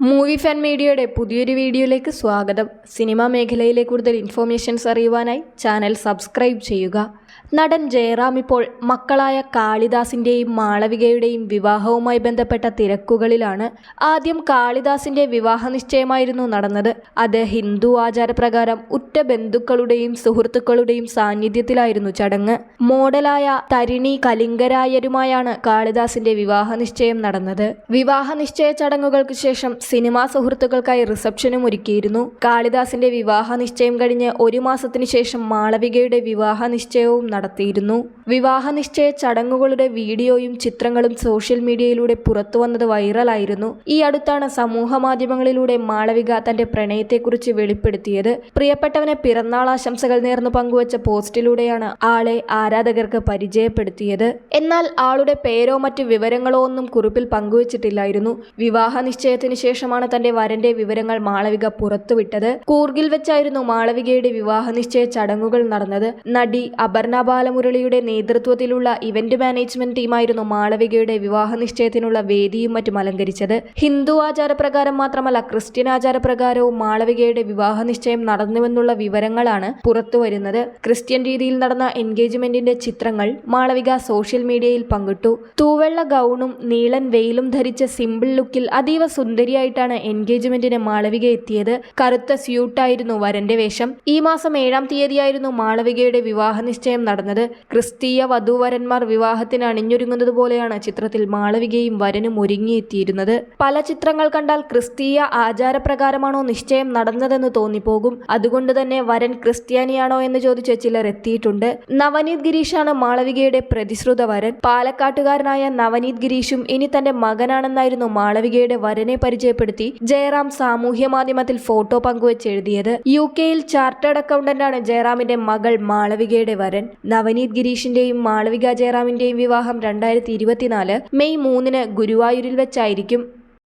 Movie fan മീഡിയയുടെ പുതിയൊരു വീഡിയോയിലേക്ക് സ്വാഗതം. സിനിമാ മേഖലയിലെ കൂടുതൽ ഇൻഫോർമേഷൻസ് അറിയുവാനായി ചാനൽ സബ്സ്ക്രൈബ് ചെയ്യുക. നടൻ ജയറാം ഇപ്പോൾ മക്കളായ കാളിദാസിന്റെയും മാളവികയുടെയും വിവാഹവുമായി ബന്ധപ്പെട്ട തിരക്കുകളിലാണ്. ആദ്യം കാളിദാസിന്റെ വിവാഹ നിശ്ചയമായിരുന്നു നടന്നത്. അത് ഹിന്ദു ആചാരപ്രകാരം ഉറ്റ ബന്ധുക്കളുടെയും സുഹൃത്തുക്കളുടെയും സാന്നിധ്യത്തിലായിരുന്നു ചടങ്ങ്. മോഡലായ തരിണി കലിംഗരായരുമായാണ് കാളിദാസിന്റെ വിവാഹ നിശ്ചയം നടന്നത്. വിവാഹ നിശ്ചയ ചടങ്ങുകൾക്ക് ശേഷം സിനിമാ സുഹൃത്തുക്കൾക്കായി റിസപ്ഷനും ഒരുക്കിയിരുന്നു. കാളിദാസിന്റെ വിവാഹ നിശ്ചയം കഴിഞ്ഞ് ഒരു മാസത്തിനു ശേഷം മാളവികയുടെ വിവാഹ നിശ്ചയവും നടത്തിയിരുന്നു. വിവാഹ നിശ്ചയ ചടങ്ങുകളുടെ വീഡിയോയും ചിത്രങ്ങളും സോഷ്യൽ മീഡിയയിലൂടെ പുറത്തുവന്നത് വൈറലായിരുന്നു. ഈ അടുത്താണ് സമൂഹ മാധ്യമങ്ങളിലൂടെ മാളവിക തന്റെ പ്രണയത്തെക്കുറിച്ച് വെളിപ്പെടുത്തിയത്. പ്രിയപ്പെട്ടവനെ പിറന്നാൾ ആശംസകൾ നേർന്നു പങ്കുവച്ച പോസ്റ്റിലൂടെയാണ് ആളെ ആരാധകർക്ക് പരിചയപ്പെടുത്തിയത്. എന്നാൽ ആളുടെ പേരോ മറ്റ് വിവരങ്ങളോ ഒന്നും കുറിപ്പിൽ പങ്കുവച്ചിട്ടില്ലായിരുന്നു. വിവാഹ നിശ്ചയത്തിന് ശേഷമാണ് തന്റെ വരന്റെ വിവരങ്ങൾ മാളവിക പുറത്തുവിട്ടത്. കൂർഗിൽ വെച്ചായിരുന്നു മാളവികയുടെ വിവാഹ നിശ്ചയ ചടങ്ങുകൾ നടന്നത്. നടി അപർണ ബാലമുരളിയുടെ നേതൃത്വത്തിലുള്ള ഇവന്റ് മാനേജ്മെന്റ് ടീമായിരുന്നു മാളവികയുടെ വിവാഹ നിശ്ചയത്തിനുള്ള വേദിയും മറ്റും അലങ്കരിച്ചത്. ഹിന്ദു ആചാരപ്രകാരം മാത്രമല്ല ക്രിസ്ത്യൻ ആചാരപ്രകാരവും മാളവികയുടെ വിവാഹ നിശ്ചയം നടന്നുവെന്നുള്ള വിവരങ്ങളാണ് പുറത്തുവരുന്നത് ക്രിസ്ത്യൻ രീതിയിൽ നടന്ന എൻഗേജ്മെന്റിന്റെ ചിത്രങ്ങൾ മാളവിക സോഷ്യൽ മീഡിയയിൽ പങ്കിട്ടു. തൂവെള്ള ഗൗണും നീളൻ വെയിലും ധരിച്ച സിമ്പിൾ ലുക്കിൽ അതീവ സുന്ദരിയായിട്ടാണ് എൻഗേജ്മെന്റിന് മാളവിക എത്തിയത്. കറുത്ത സ്യൂട്ടായിരുന്നു വരന്റെ വേഷം. ഈ മാസം ഏഴാം തീയതിയായിരുന്നു മാളവികയുടെ വിവാഹ നിശ്ചയം നടന്നത്. ക്രിസ്തീയ വധൂവരന്മാർ വിവാഹത്തിന് അണിഞ്ഞൊരുങ്ങുന്നത് പോലെയാണ് ചിത്രത്തിൽ മാളവികയും വരനും ഒരുങ്ങിയെത്തിയിരുന്നത്. പല ചിത്രങ്ങൾ കണ്ടാൽ ക്രിസ്തീയ ആചാരപ്രകാരമാണോ നിശ്ചയം നടന്നതെന്ന് തോന്നിപ്പോകും. അതുകൊണ്ട് തന്നെ വരൻ ക്രിസ്ത്യാനിയാണോ എന്ന് ചോദിച്ച് ചിലർ എത്തിയിട്ടുണ്ട്. നവനീത് ഗിരീഷാണ് മാളവികയുടെ പ്രതിശ്രുത വരൻ. പാലക്കാട്ടുകാരനായ നവനീത് ഗിരീഷും ഇനി തന്റെ മകനാണെന്നായിരുന്നു മാളവികയുടെ വരനെ പരിചയപ്പെടുത്തി. ജയറാം സാമൂഹ്യ മാധ്യമത്തിൽ ഫോട്ടോ പങ്കുവച്ച് എഴുതിയത് യു കെയിൽ ചാർട്ടേഡ് അക്കൗണ്ടന്റാണ് ജയറാമിന്റെ മകൾ മാളവികയുടെ വരൻ. നവനീത് ഗിരീഷിന്റെയും മാളവിക ജയറാമിന്റെയും വിവാഹം രണ്ടായിരത്തി ഇരുപത്തിനാല് മെയ് മൂന്നിന് ഗുരുവായൂരിൽ വെച്ചായിരിക്കും.